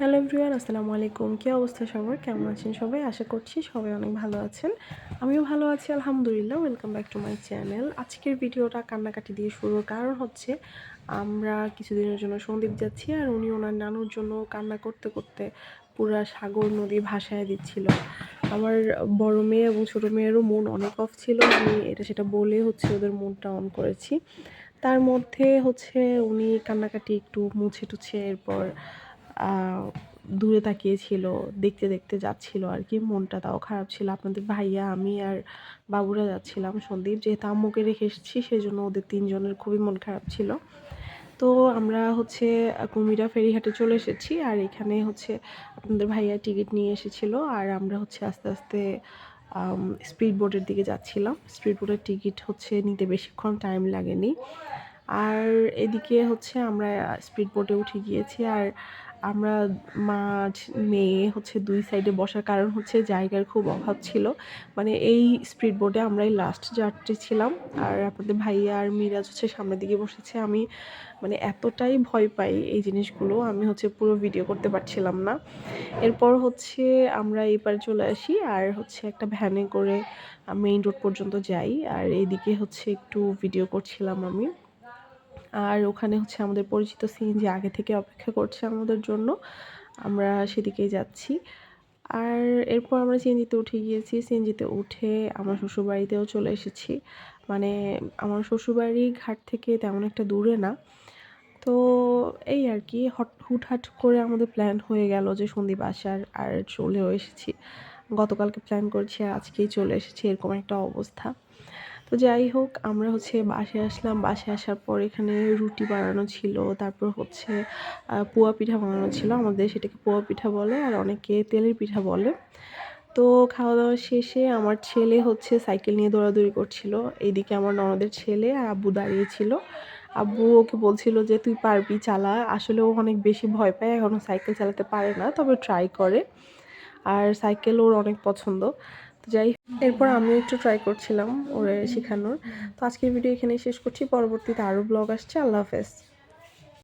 Hello everyone, আসসালামু আলাইকুম। কী অবস্থা সবার? কেমন আছেন সবাই? আশা করছি সবাই অনেক ভালো আছেন। আমিও ভালো আছি, আলহামদুলিল্লাহ। Welcome back to my channel আজকের ভিডিওটা কান্নাকাটি দিয়ে শুরু কারণ হচ্ছে, আমরা কিছুদিনের জন্য সন্দীপ যাচ্ছি আর উনি ওনার নানুর জন্য কান্না করতে করতে পুরা সাগর নদী ভাসায় দিচ্ছিল। আমার বড় মেয়ে এবং ছোটো মেয়েরও মন অনেক অফ ছিল। আমি এটা সেটা বলে হচ্ছে ওদের মনটা অন করেছি। তার মধ্যে হচ্ছে উনি কান্নাকাটি একটু মুছে টুছে এরপর দূরে তাকিয়েছিল, দেখতে দেখতে যাচ্ছিল আর কি। মনটা তাও খারাপ ছিল। আপনাদের ভাইয়া, আমি আর বাবুরা যাচ্ছিলাম সন্দীপ। যেহেতু আম্মুকে রেখে এসেছি সেই জন্য ওদের তিনজনের খুবই মন খারাপ ছিল। তো আমরা হচ্ছে কুমিরা ফেরিঘাটে চলে এসেছি আর এখানে হচ্ছে আপনাদের ভাইয়া টিকিট নিয়ে এসেছিল আর আমরা হচ্ছে আস্তে আস্তে স্পিড বোটের দিকে যাচ্ছিলাম। স্পিড বোটের টিকিট হচ্ছে নিতে বেশিক্ষণ টাইম লাগেনি। আর এদিকে হচ্ছে আমরা স্পিড বোটে উঠে গিয়েছি আর আমরা মাঝ মেয়ে হচ্ছে দুই সাইডে বসার কারণ হচ্ছে জায়গার খুব অভাব ছিল। মানে এই স্পিড বোটে আমরাই লাস্ট যাত্রী ছিলাম। আর আপনাদের ভাইয়া আর মিরাজ হচ্ছে সামনের দিকে বসেছে। আমি মানে এতটাই ভয় পাই এই জিনিসগুলো। আমি হচ্ছে পুরো ভিডিও করতে পারছিলাম না। এরপর হচ্ছে আমরা এবার চলে আসি। আর হচ্ছে একটা ভ্যানে করে মেইন রোড পর্যন্ত যাই। আর এদিকে হচ্ছে একটু ভিডিও করছিলাম আমি। আর ওখানে হচ্ছে আমাদের পরিচিত সিএনজি আগে থেকে অপেক্ষা করছে আমাদের জন্য। আমরা সেদিকেই যাচ্ছি। আর এরপর আমরা সিএনজিতে উঠে গিয়েছি। সিএনজিতে উঠে আমার শ্বশুরবাড়িতেও চলে এসেছি। মানে আমার শ্বশুরবাড়ি ঘাট থেকে তেমন একটা দূরে না। তো এই আর কি, হট, হুটহাট করে আমাদের প্ল্যান হয়ে গেল যে সন্দীপ আসার আর চলেও এসেছি। গতকালকে প্ল্যান করছি আজকেই চলে এসেছি। এরকম একটা অবস্থা। তো যাই হোক, আমরা হচ্ছে বাসে আসলাম। বাসে আসার পর এখানে রুটি বানানো ছিল, তারপর হচ্ছে পোয়া পিঠা বানানো ছিল। আমাদের সেটাকে পোয়া পিঠা বলে আর অনেকে তেলের পিঠা বলে। তো খাওয়া দাওয়া শেষে আমার ছেলে হচ্ছে সাইকেল নিয়ে দৌড়াদৌড়ি করছিল। এইদিকে আমার ননদের ছেলে আর আব্বু দাঁড়িয়েছিল। আব্বু ওকে বলছিল যে, তুই পারবি, চালা। আসলে ও অনেক বেশি ভয় পায় এখনও সাইকেল চালাতে পারে না, তবে ট্রাই করে। আর সাইকেল ওর অনেক পছন্দ। যাই এরপর আমিও একটু ট্রাই করছিলাম ওরে শেখানোর। তো আজকের ভিডিও এখানেই শেষ করছি। পরবর্তীতে আরও ব্লগ আসছে। আল্লাহ হাফেজ।